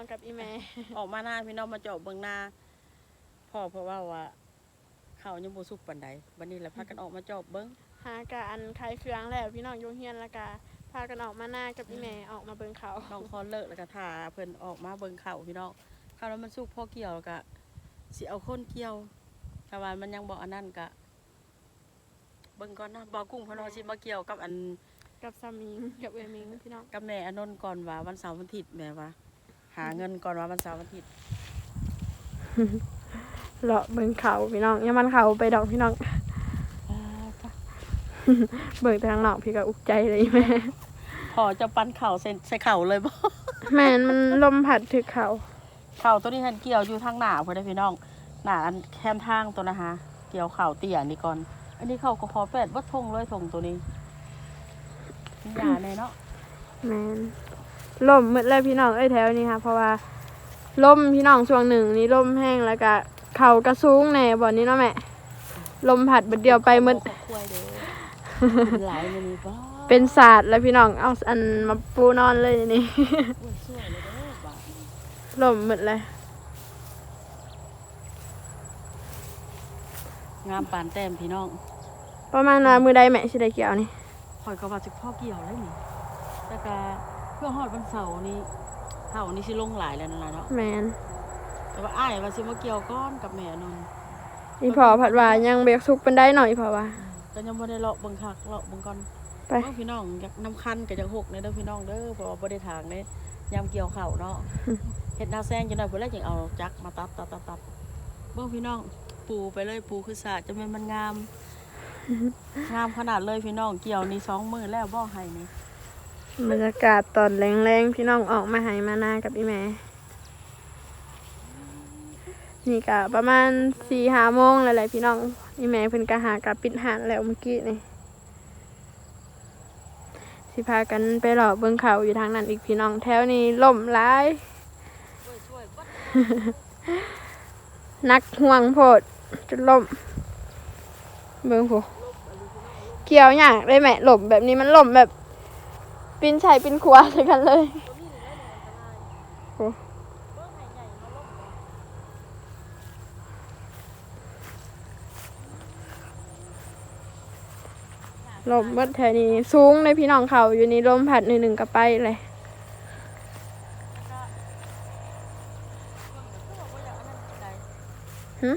องกับอีแม่ ออกมาหน้าพี่น้องมาเจาะเบิ่งหน้าพ่อเพราะว่าว่าเขาวยังบ่สุกปานใดวันนี้แหละพากันออกมาเจาะเบิ่งหากะอันคลายเครื่องแล้วพี่น้องโยงเฮียนแล้วก็พากันออกมาหน้ากับอีแม่ออกมาเบิ่งเขาน้องคอนเลิกแล้วก็ท่าเพิ่นออกมาเบิ่งเขาวพี่น้องข้าวแล้วมันสุกพอเกี่ยวแล้วก็สิเอาคนเกี่ยวถ้าว่ามันยังบ่อันนั้นก็เบิ่งก่อนนะบ่กุ้งเพนว่าสิมาเกี่ยวกับอันกับสามีกับเอมิงพี่น้องกับแม่อนนท์ก่อนว่าวันเสาร์วันอาทิตย์แม่ว่า หาเงินก่อนว่าวันเสาร์วันอาทิตย์เลาะเบิ่งเขาพี่น้องอย่ามันเขาไปดอกพี่น้อง เบิ่งแต่ทางนอกพี่ก็อุกใจเลยแม่พอจะปั้นเข่าใส่ใส่เข่าเลยบ่แม่นมันลมผัดถึกเขาเข่าตัวนี้ทันเกี่ยวอยู่ทางหน้าเพื่อนเด้อพี่น้องหน้าอันแคมทางตัวนะฮะเกี่ยวเข่าเตี่ยนี่ก่อน อันนี้เข่าก็ขอแปดวัดทงเลยทงตัวนี้นี่ยาในเนาะแม่น ลมหมดเลยพี่น้องเอ้ยแถวนี้ค่ะเพราะว่าลมพี่น้องช่วงหนึ่งนี้ลมแห้งแล้วก็เขากระสูงแหน่บ่อนนี้เนาะแม่ลมผัดบัดเดียวไปหมดขอคุยเด้อเป็นหลายมันนี่บ้าเป็นศาสตร์แล้วพี่น้องเอาอันมาปูนอนเลยนี่โอ้ยสวยเลยเด้อบาดนี้ลมหมดเลยงามปานแต้มพี่น้อง ประมาณว่ามือใดแม่สิได้เกี่ยวนี่คอยก็ว่าสิพ่อเกี่ยวแล้วนี่แต่ก็เพื่อฮอดวันเสาร์นี้เท่านี้สิลงหลายแล้วนั่นล่ะเนาะแมนแต่ว่าอ้ายว่าสิมาเกี่ยวก้อนกับแม่นนท์อีพอผัดว่ายังเบรกสุกเป็นได้หน่อยพอว่า ก็ยังบ่ได้เลาะเบิ่งคักเลาะเบิ่งก่อนไป เอ้าพี่น้องอยากน้ำคันกับอยากหกในเด้อพี่น้องเด้อเพราะว่าบ่ได้ทางเด้ยามเกี่ยวข้าวเนาะ เฮ็ดนาแซงจังได๋บ่แล้วจึงเอาจักมาตัดตัดตัดตัดเบิ่งพี่น้องปูไปเลยปูคือสาจะแม่นมันงาม งามขนาดเลยพี่น้องเกี่ยวนี่สองมื้อแล้วบ่ให้นี่ บรรยากาศตอนแรงๆพี่น้องออกมาหายมานากับอีแม่ นี่กะประมาณสี่ห้าโมงแล้วแหละพี่น้องอีแม่เพิ่นกะหากับปิดหานแล้วเมื่อกี้นี่สิพากันไปหล่อเบิ่งเขาอยู่ทางนั้นอีกพี่น้องแถวนี้ล่มร้ายนักห่วงโพดจนล่ม เบิ่งผูเกี่ยวยากเลยแม่หล่มแบบนี้มันหล่มแบบ ปินใส่ปินขวาใส่กันเลยลมเบิดแถวนี้สูงในพี่น้องเขาอยู่นี่ลมผัดหนึ่งหนึ่งกับไปเลยหึ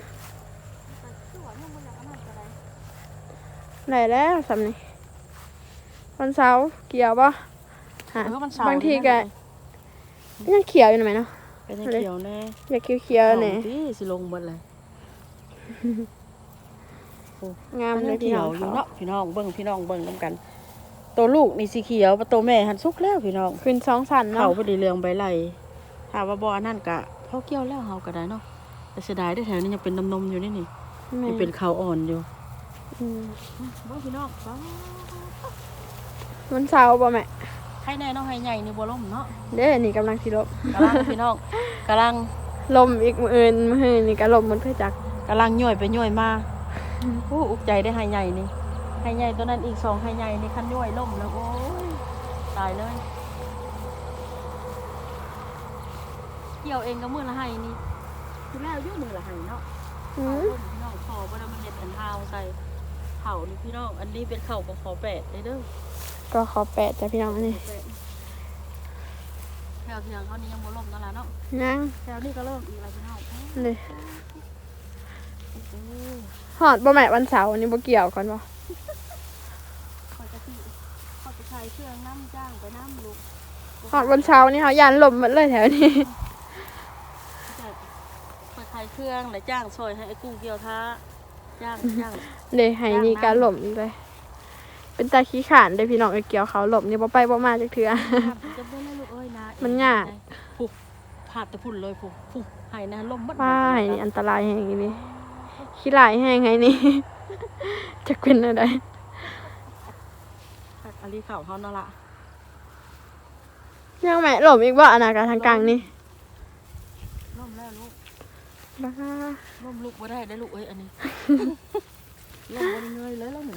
ไหนแล้วสำนี่วันเสาร์เกี่ยวปะ หาเออมันเสาร์บางทีนี่ก็นะยังเขียวอยู่หน่อยเนาะเป็นยังเขียวแน่อยากเขียวๆเนี่ยอาสิสิลงหมดเลยงามมันเลยัยงพี่เขีน้ยอวงอยู่เขาเนาะพี่น้องเบิ่งพี่น้องเบิ่งนํกัน ตัวลูกนี่สีเขียวตัวแม่หันสุกแล้วพี่น้องขึ้นสองสันเขาเนาะพอดีเรืองใบไหลถามว่าบ่อนั่นกะพอเกี่ยวแล้วเฮาก็ได้เนาะแต่เสียดายได้อแถวนี้ยังเป็นนมๆอยู่นี่นี่แม่ยังเป็นเขาอ่อนอยู่อืมบ่พี่น้องบ่วันเสาร์ป่ะแม่ ให้แน่เนาะให้ใหญ่นี่บ่ล่มเนาะเด้นี่กำลังสิลบกำลังพี่น้องกำลังลมอีกมืออื่นมืออื่นนี่ก็ลมมันเพื่อจักกำลังย่อยไปย่อยมาโอ้อุกใจได้ให้ใหญ่นี่ให้ใหญ่ตัวนั้นอีกสองให้ใหญ่นี่คันย่อยล่มแล้วโอ้ยตายเลยเกี่ยวเองก็มื้อละให้นี่คือแล้วอยู่มื้อละให้เนาะอืเขามลงพี่น้องขอบ่ได้มันเฮ็ดอันฮาวใส่เข่านี่พี่น้องอันนี้เป็นเข่าก็ขอแปดได้เด้อ ก็ขอแปดจ้ะพี่น้องอันนี่แปดแถวเทียงเขานี่ยังบ่ล่มนั่นล่ะเนาะนั่งแถวนี้ก็เริ่มอีกแล้วพี่น้องเลยโอ้หอดบ่แม่วันเสาร์อันนี้บ่เกี่ยวกันบ่คอยจะสิคอยจะใช้เครื่องน้ำจ้างไปน้ำลูกหอดวันเสาร์นี่เขายันลมหมดเลยแถวนี้จะคอยขายเครื่องแล้วจ้างซอยให้ไอ้กุ้งเกี่ยวท้าจ้างจ้างเลยให้นี่การหล่มอีกเลย เป็นตาขี้ขานได้พี่น้องไอ้เกี่ยวเขาหล่มนี่บ่ไปบ่มาจักเทื่อ จะเป็นลูกเอ้ยนะมันยาก ผูกผาดแต่พุ่นเลยผูกผูกให้นะล่มบัดป้าไห้นี่อันตรายแฮงอีนี่ขี้ลายแฮงไงนี่จะเป็นอะไรผักอลีเข่าเขานั่นล่ะยังแม่หล่มอีกบ่อนาคตทางกลางนี่ล่มแล้วลูกบ้าล่มลูกบ่ได้ได้ลูกเอ้ยอันนี้ล่มบ่ได้เงยเลยแล้วหนู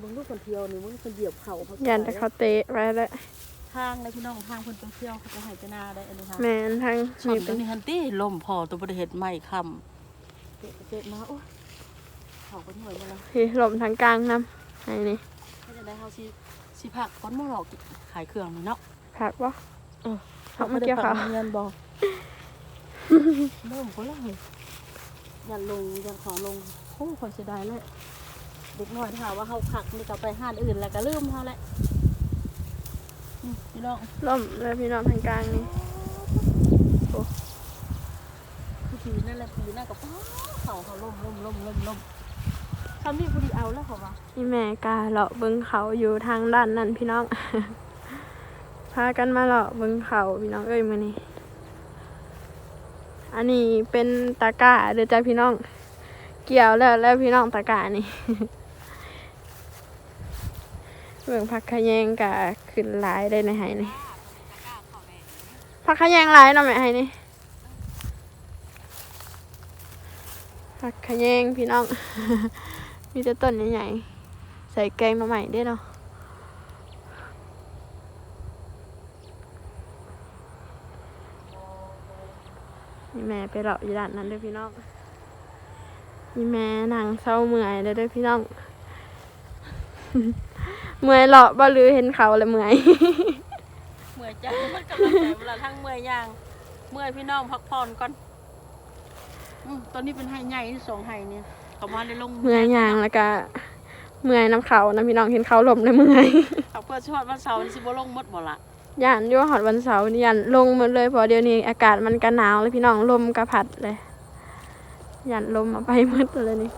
มึงลูกคนเดียวนี่มึงคนเหยียบเข่าเขายันแต่เขาเตะไว้แล้วททางเลยพี่น้องทางเพิ่นไปเที่ยวเขาจะให้ไปนาได้อันนี้ค่ะแม่นทางส่วนี่นตัเป็วนนี้ฮันตี้ลมพอตัวบริเหตุใหม่คำเจ็บเจ็บมาโอ้ยเขาก็เหนื่อยมาแล้วพี่ลมทางกลางนำให้นี่ไม่ได้เขาสิสิผักก้อนมะหลอกขายเครื่องนี่เนาะผักบ่เออผักมาเกี่ยวข้าวเงินบอกเริ่มก็เลยยันลงยันของลงโอ้คอยเสียดายเลย เด็กน้อยถ้าหากว่าเขาผักนี่ก็ไปห้านอื่นแล้วก็ลืมเขาแหละอืมพี่น้องลมแล้วพี่น้องทางกลางนี่คือผีนั่นแหละผีนั่นก็ป้าเขาเขาล่มล่มล่มล่มล่มคำนี้พอดีเอาแล้วเขาว่านี่แม่กาเลาะเบิ่งเขาอยู่ทางด้านนั้นพี่น้อง พากันมาเลาะเบิ่งเขาพี่น้องเอ้ยมื้อนี้อันนี้เป็นตะกร้าเด้อจ้าพี่น้อง เกี่ยวแล้วแล้วพี่น้องตะกร้านี่ เบิ่งผักขะแยงกะขึ้นหลายได้ในไห้นี่ผักขะแยงหลายเนาะแม่ไห้นี่ผักขะแยงพี่น้อง มีแต่ต้นใหญ่ๆใส่แกงมาใหม่ได้เนาะนี่แม่ไปเลาะอยู่ด้านนั้นด้วยพี่น้องนี่แม่นางเศร้าเมื่อยเลยด้วยพี่น้อง เมื่อยเลาะบ่ลือเห็นเขาแล้วเมื่อย เมื่อยจังมันกำลังใจเวลาทั้งเมื่อยยาง เมื่อยพี่น้องพักผ่อนก่อนอืมตอนนี้เป็นไห้ใหญ่ที่สองไห้เนี่ยเขามาในลงเมื่อยยางแล้วก็เมื่อยน้ำเขานะพี่น้องเห็นเขาลมเลยเมื่อยเขาเพื่อชอดวันเสาร์นี่สิบ่ลงหมดบ่ละย่านอยู่หอดวันเสาร์นี่ยันลงหมดเลยเพอเดี๋ยวนี้อากาศมันก็หนาวเลยพี่น้องลมกระพัดเลยยันลมมาไปหมดเลยนี่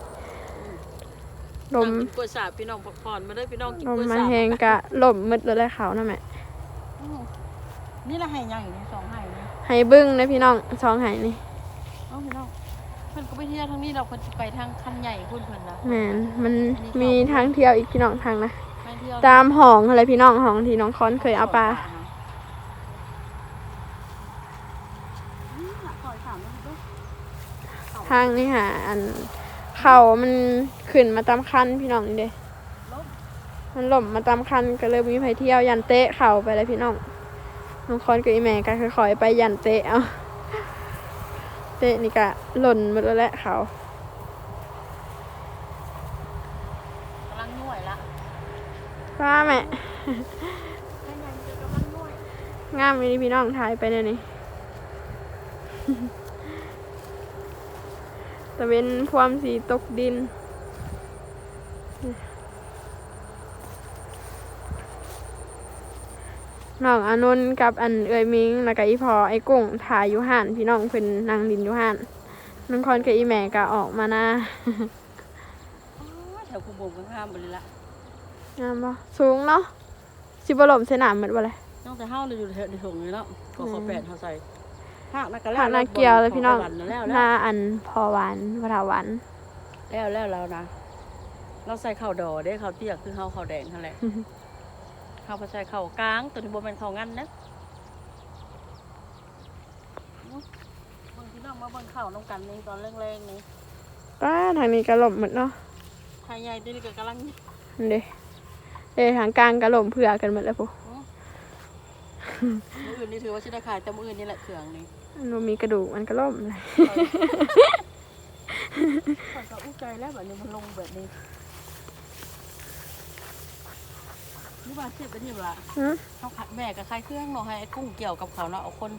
ลมนั่งกินกล้วยสาบพี่น้องพักผ่อนมาได้อพี่น้องกินลกมล้วยมาสาบแหงกะลมหมดเลยเขานะแม่อืมนี่ละไห้ใหญ่นี่สองไห้นี่ให้บึ้งนะพี่น้องสองให้นี่เอ้าพี่น้องเพิ่นก็ไปเที่ยวทางนี้เราเพิ่นสิไปทางคันใหญ่พุ่นเพิ่นละแม่นมันมีทางเที่ยวอีกพี่น้องทางนะไปเที่ยวตามห้องอะไรพี่น้องห้องที่น้องคอนเคยเอาปลาอืมน่ะขอถามหน่อยเด้อทางนี่หาอัน เขามันขึ้นมาตามคันพี่น้องนี่เด้ลบมันหล่มมาตามคันก็เลยมีไปเที่ยวยันเตะเข่าไปเลยพี่น้องน้องคอนกับอีแม่ก็ค่อยๆไปยันเตะเอาเตะนี่ก็หล่นหมดแล้วแหละเขากำลังน่วยละว่าแม่คันใหญ่มันกำลังน่วยงามเลยพี่น้องถ่ายไปเลยนี่ แต่เป็นความสีตกดิน น้องอานนท์กับอันเอ่ยมิง แล้วก็อีพอไอ้กุ้งถ่ายอยู่ห่านพี่น้องเพิ่นนั่งดินอยู่ห่านน้องคอนกับอีแม่ก็ออกมาหน้าอ๋อแถวคุโบงข้างๆไปเลยละงามบ่สูงเนาะสิบ่หล่มเสนามเหมือนบ่เลยนอกจากเฮาเลยอยู่แถวในถุงนี่แล้วก็ขอแปดเฮาใส่ ภาคนักกะผ่านนาเกียวเลยพี่น้องแล้วหแล้วน้าอันพอหวานวราหวัน แล้วแล้วแล้วนะ เราใส่ข้าวดอได้ข้าวเตี้ยคือข้าวข้าวแดงนั่นแหละข้าวผัดใส่ข้าวกลางตัวนี้บ่แม่นข้าวงั้นนะเบิ่งพี่น้องมาเบิ่งข้าวน้องกันนี่ตอนแรงๆนี่ป้าทางนี้ก็หล่มหมดเนาะไทยใหญ่ตัวนี้ก็กำลังอันเด้เอ้ทางกลางก็หล่มเผื่อกันหมดแล้วพวกมื้ออื่นนี่ถือว่าสิได้ขายแต่มื้ออื่นนี่แหละเครื่องนี่ อันนู้นมีกระดูกมันก็หล่มเลยข้อยก็อุ้ใจแล้วแบบนี้มันลงแบบนี้นี่ว่าเจ็บเป็นยังล่ะฮะเขาขายแม่ก็ขายเครื่องเนาะให้ไอ้กุ้งเกี่ยวกับเขาเนาะเอาคน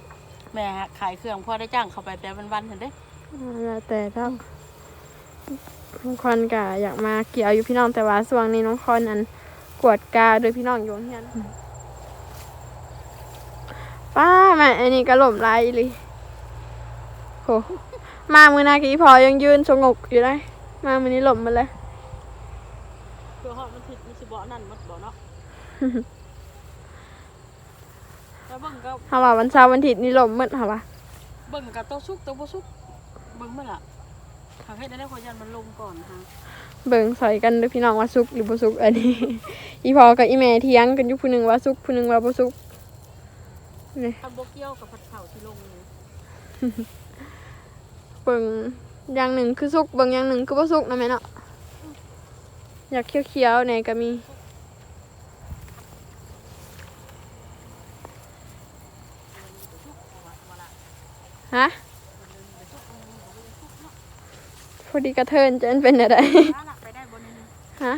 แม่ขายเครื่องพอได้จ้างเขาไปแต่วันๆเห็นเด้แล้วแต่ถ้าน้องคอนก็อยากมาเกี่ยวอยู่พี่น้องแต่ว่าช่วงนี้น้องคอนอันกวดกาโดยพี่น้องอยู่เฮียนป้าแม่อันนี้ก็หล่มลายอีหลิ โหมามือหนากี้พอยังยืนสงบอยู่เลยมามือนี้หล่มมาเลยเพื่อฮอดมันผิดมันสิบ่นั่นมันบ่เนาะแล้วเบิ่งก็เขาว่าวันเสาร์วันอาทิตย์นี่หล่มหมืดเหรอวะเบิ่งกับตัวซุกตัวบ่ซุกเบิ่งมันล่ะทางให้ได้ได้ขอยันมันลงก่อนค่ะเบิ่งใส่กันเด้วยพี่น้องว่าสุกหรือบ่สุกอันนี้ อีพอกับอีแม่เถียงกันอยู่ผู้หนึงว่าสุกผู้หนึงว่าบ่สุกนี่คันบ่เกี่ยวกับผัดข้าวที่ลงนี่ เบิงอย่างหนึ่งคือสุกเบิงอย่างหนึ่งคือบ่สุกนะแม่เนาะอยากเคี้ยวๆในก็มีฮะพอดีกระเทินจะเป็นอะไรฮะ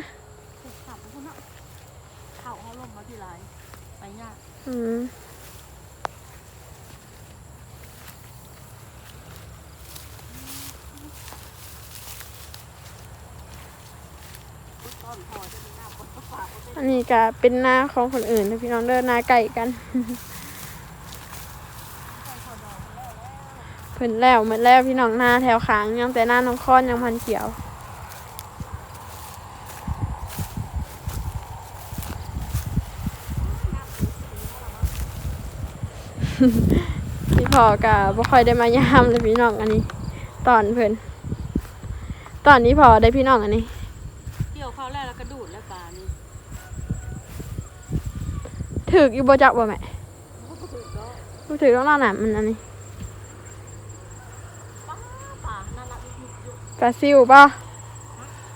อืม ก็เป็นหน้าของคนอื่นนะพี่น้องเดินหน้าไก่กัน เพิ่นแล้วเหมดแล้วพี่น้องหน้าแถวขางยังแต่หน้าน้องค้อนยังพันเขียวพี่พอก็บ่ค่อยได้มายามเลยพี่น้องอันนี้ ตอนเพิ่นตอนนี้พอได้พี่น้องอันนี้ เกี่ยวเข้าแล้วแล้วกระดูดแล้วปลานี่ ถึกอยู่บ่จักบ่แม่ถูกเนาะบ่ถึกต้องนอนน่ะมันอันนี้ป้าป่านั่นน่ะยุบยุบปลาซิวป่ะ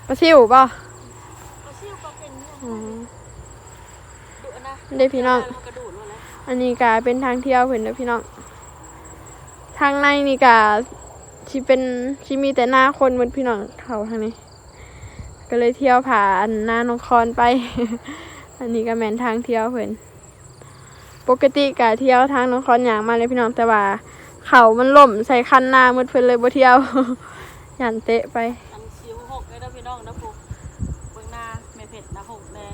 ปลาซิวป่ะเขาซิ่วก็เป็นเนี่ยอ๋อดุนะได้พี่น้องแล้วกระดูดมาแล้วอันนี้ก็เป็นทางเที่ยวเพิ่นเด้อพี่น้อง ทางในนี่ก็สิเป็นสิมีแต่หน้าคนเหมือนพี่น้องเขาทางนี้ ก็เลยเที่ยวผ่านหน้าน้องคอนไป อันนี้ก็แม่นทางเที่ยวเพิ่น ปกติก็เที่ยวทางน้องคอนอย่างมาเลยพี่น้องแต่ว่าเขามันล่มใส่คันหน้ามืดเพิ่นเลยบ่เที่ยวยันเตะไปอันซิวหกเลยนะพี่น้องนะพวกเบื้องหน้าไม่เผ็ดนะหกเลย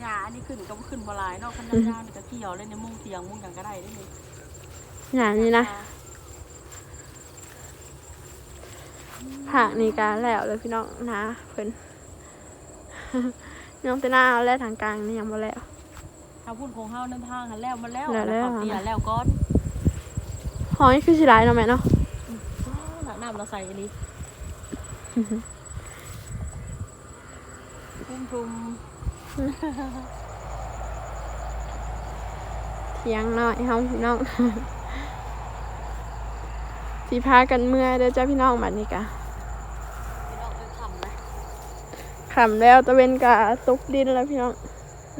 หญ้าอันนี้ขึ้นก็บ่ขึ้นบ่หลายเนาะคันยาวๆนี่ก็เกี่ยวเลยในมุ้งเตียงมุ้งหยังก็ได้ได้นี่อย่างนี้นะผักนี่การแล้วเลยพี่น้องนะเพิ่นน้องแต่หน้าเอาแล้วทางกลางนี่ยังบ่แล้ว ถ้าพูดของเฮานั่นทางหันแล้วมาแล้วแล้วแล้วเขาเตียแล้วก้อนหอยคือสิหลายเนาะแม่เนาะหนักน้ำเราใส่อันนี้ทุ่มทุมเที่ยงหน่อยเฮาพี่น้องสิพากันเมื่อยเด้อจ้าพี่น้องบัดนี้กะพี่น้องเอ้ยขำนะค่ำแล้วตะเวนกะตกดินแล้วพี่น้อง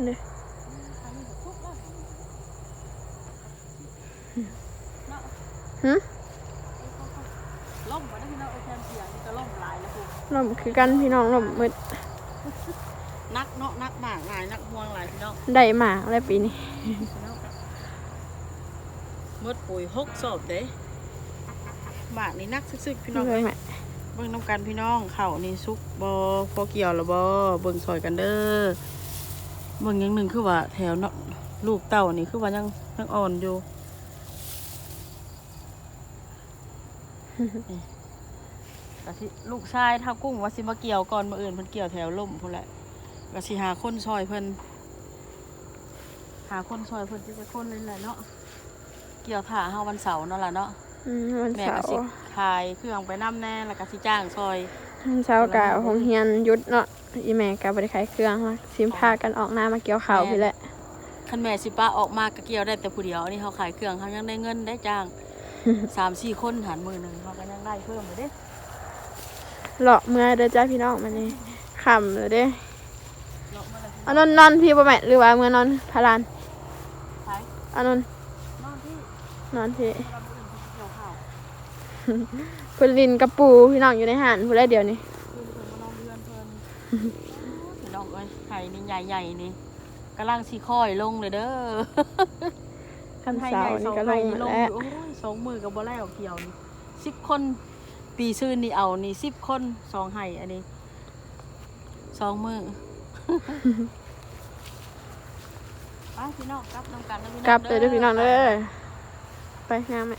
นี่อันนี้ก็ทุกข์แล้วเนาะหึล่มมาได้พี่น้องไอ้แคมเสียงนี่ก็ล่มหลายแล้วพวกลมคือกันพี่น้องลมมืดนักเนาะนักหมากหลายนักห่วงหลายพี่น้องได้หมากแล้วปีนี้เมื่อปุ๋ยหกศพเด้หมากนี่นักซึกๆพี่น้องเลเอ้ยยแม่เบิ่งน้ำกันพี่น้องเข่านี่ซุกบอพอเกี่ยวแล้วบอเบิ่งซอยกันเด้อเบิ่งอย่างหนึ่งคือว่าแถวเนาะลูกเต่านี่คือว่ายังยังอ่อนอยู่ กะสิลูกชายท้ากุ้งว่าสิมาเกี่ยวก่อนมาอื่นเพิ่นเกี่ยวแถวล่มพุ่นแหละกะสิหาคนซอยเพิ่นหาคนซอยเพิ่นที่จะคนเลยแหละเนาะเกี่ยวถ่าเฮาวันเสาร์เนาะล่ะเนาะอืมวันแม่เสาก็ร์สิขายเครื่องไปน้ำแน่แล้วก็สิจ้างซอย วันเสาร์กะของเฮียนหยุดเนาะอีแม่กะบ่ได้ขายเครื่องค่ะสิพากันออกหน้ามาเกี่ยวข้าวพี่แหละ คันแม่สิป้าออกมาก็เกี่ยวได้แต่ผู้เดียวอันนี่เขาขายเครื่องเขายังได้เงินได้จ้าง สามสี่คนหันมือหนึ่งเขาก็ยังได้เพิ่มเลยเด้เลาะเมื่อเด้อจ้าพี่น้องมานี่ค่ำเลยเด้เนาะมาเลยเอานอนนอนพี่บ่แม่หรือว่าเมื่อนอนพารานขายเอานอนนอนที่นอนพี่เรามืออื่นเขาเกี่ยวข้าวเพิ่นลินกับปูพี่น้องอยู่ในห้านผู้ใดเดียวนี่คืนเพิ่นมานอนเรือนเพิ่นพี่น้องเอ้ยไข่นี่ใหญ่ๆนี่กำลังสีค่อยลงเลยเด้อ คันไข่เสาใหญ่ร์สนี่องก็ลไข่งนี่มาลงแล้วอยู่โอ้ยสองมือกับบ่แล้วเกี่ยวนี่สิบคนปีซื่นนี่เอานี่สิบคนสองไห่อันนี้สองมือไปพี่น้องกลับน้ำกันนะพี่น้องกลับเลยเด้อพี่น้องเด้อไปงามแม่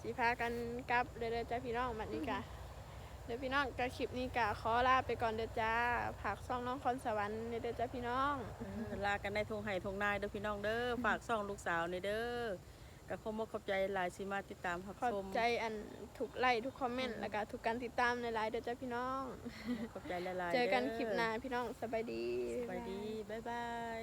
สิพากันกลับเลยเด้อจ้าพี่น้องบัดนี้กะเดี๋ยวพี่น้องกะคลิปนี้กะขอลาไปก่อนเด้อจ้าฝากซ่องน้องคอนสวรรค์เด้อจ้าพี่น้องเออลากันได้ทงไห่ทงนายเด้อพี่น้องเด้อฝากซ่องลูกสาวในเด้อกับขอมกขอบใจหลายสิมาติดตามรับขอบชมใจอันทุกไลค์ทุกคอมเมนต์แล้วก็ทุกการติดตามในไลน์เด้อจ้าพี่น้อง ขอบใจหลายๆเจอกันด้คลิปหน้าพี่น้องสบายดีสบายดีบ๊ายบาย